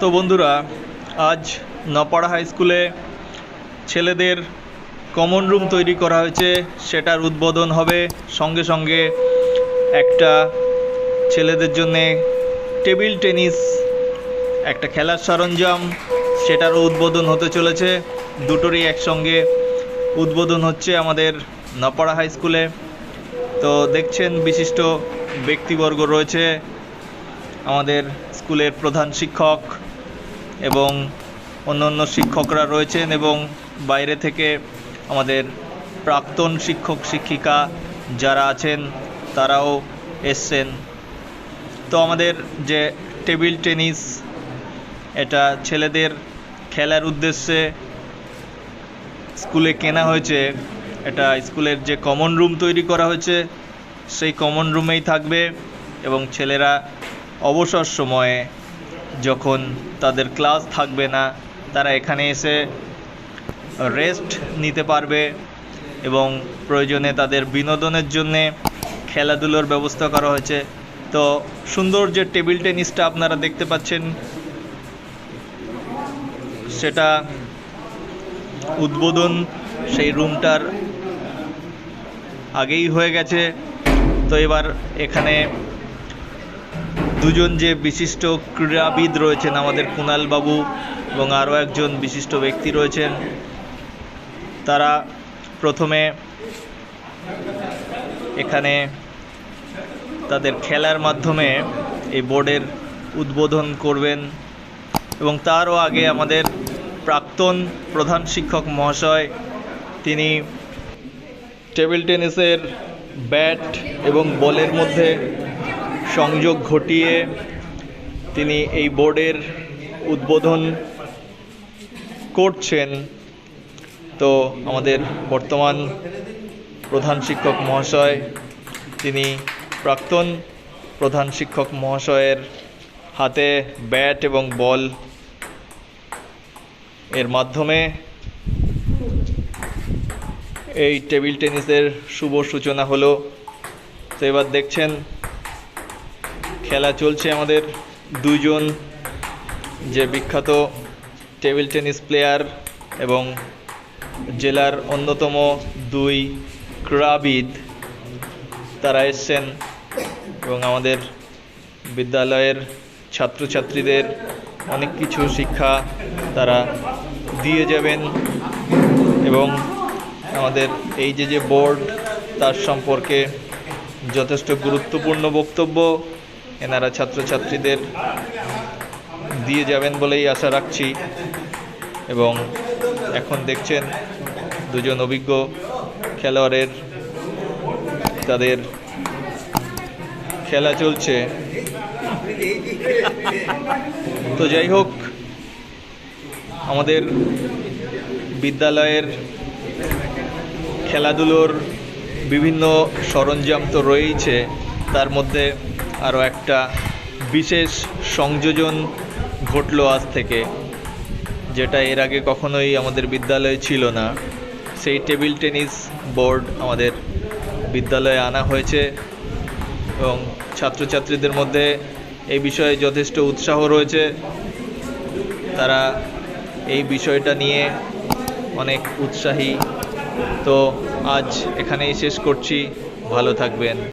তো বন্ধুরা, আজ নপাড়া হাই স্কুলে ছেলেদের কমন রুম তৈরি করা হয়েছে। সেটার উদ্বোধন হবে সঙ্গে সঙ্গে একটা ছেলেদের জন্যে টেবিল টেনিস, একটা খেলার সরঞ্জাম, সেটারও উদ্বোধন হতে চলেছে। দুটোরই একসঙ্গে উদ্বোধন হচ্ছে আমাদের নপাড়া হাই স্কুলে। তো দেখছেন, বিশিষ্ট ব্যক্তিবর্গ রয়েছে আমাদের স্কুলের প্রধান শিক্ষক এবং অন্য অন্য শিক্ষকরা রয়েছেন এবং বাইরে থেকে আমাদের প্রাক্তন শিক্ষক, শিক্ষিকা যারা আছেন, তারাও এসছেন। তো আমাদের যে টেবিল টেনিস, এটা ছেলেদের খেলার উদ্দেশ্যে স্কুলে কেনা হয়েছে। এটা স্কুলের যে কমন রুম তৈরি করা হয়েছে, সেই কমন রুমেই থাকবে এবং ছেলেরা অবসর সময়ে যখন তাদের ক্লাস থাকবে না, তারা এখানে এসে রেস্ট নিতে পারবে এবং প্রয়োজনে তাদের বিনোদনের জন্যে খেলাধুলোর ব্যবস্থা করা হয়েছে। তো সুন্দর যে টেবিল টেনিসটা আপনারা দেখতে পাচ্ছেন, সেটা উদ্বোধন সেই রুমটার আগেই হয়ে গেছে। তো এবার এখানে দুজন যে বিশিষ্ট ক্রীড়াবিদ রয়েছেন, আমাদের কুণাল বাবু এবং আরও একজন বিশিষ্ট ব্যক্তি রয়েছেন, তারা প্রথমে এখানে তাদের খেলার মাধ্যমে এই বোর্ডের উদ্বোধন করবেন এবং তারও আগে আমাদের প্রাক্তন প্রধান শিক্ষক মহাশয়, তিনি টেবিল টেনিসের ব্যাট এবং বলের মধ্যে সংযোগ ঘটিয়ে তিনি এই বোর্ডের উদ্বোধন করছেন। তো আমাদের বর্তমান প্রধান শিক্ষক মহাশয়, তিনি প্রাক্তন প্রধান শিক্ষক মহাশয়ের হাতে ব্যাট এবং বল এর মাধ্যমে এই টেবিল টেনিসের শুভ সূচনা হলো। তো এবার দেখছেন খেলা চলছে আমাদের দুজন যে বিখ্যাত টেবিল টেনিস প্লেয়ার এবং জেলার অন্যতম দুই ক্রীড়াবিদ তারা এসছেন এবং আমাদের বিদ্যালয়ের ছাত্রছাত্রীদের অনেক কিছু শিক্ষা তারা দিয়ে যাবেন এবং আমাদের এই যে যে বোর্ড তার সম্পর্কে যথেষ্ট গুরুত্বপূর্ণ বক্তব্য এনারা ছাত্রছাত্রীদের দিয়ে যাবেন বলেই আশা রাখছি। এবং এখন দেখছেন দুজন অভিজ্ঞ খেলোয়াড়ের তাদের খেলা চলছে। তো যাই হোক, আমাদের বিদ্যালয়ের খেলাধুলোর বিভিন্ন সরঞ্জাম তো রয়েইছে। তার মধ্যে আরও একটা বিশেষ সংযোজন ঘটলো আজ থেকে, যেটা এর আগে কখনোই আমাদের বিদ্যালয়ে ছিল না। সেই টেবিল টেনিস বোর্ড আমাদের বিদ্যালয়ে আনা হয়েছে এবং ছাত্রছাত্রীদের মধ্যে এই বিষয়ে যথেষ্ট উৎসাহ রয়েছে। তারা এই বিষয়টা নিয়ে অনেক উৎসাহী। তো আজ এখানেই শেষ করছি। ভালো থাকবেন।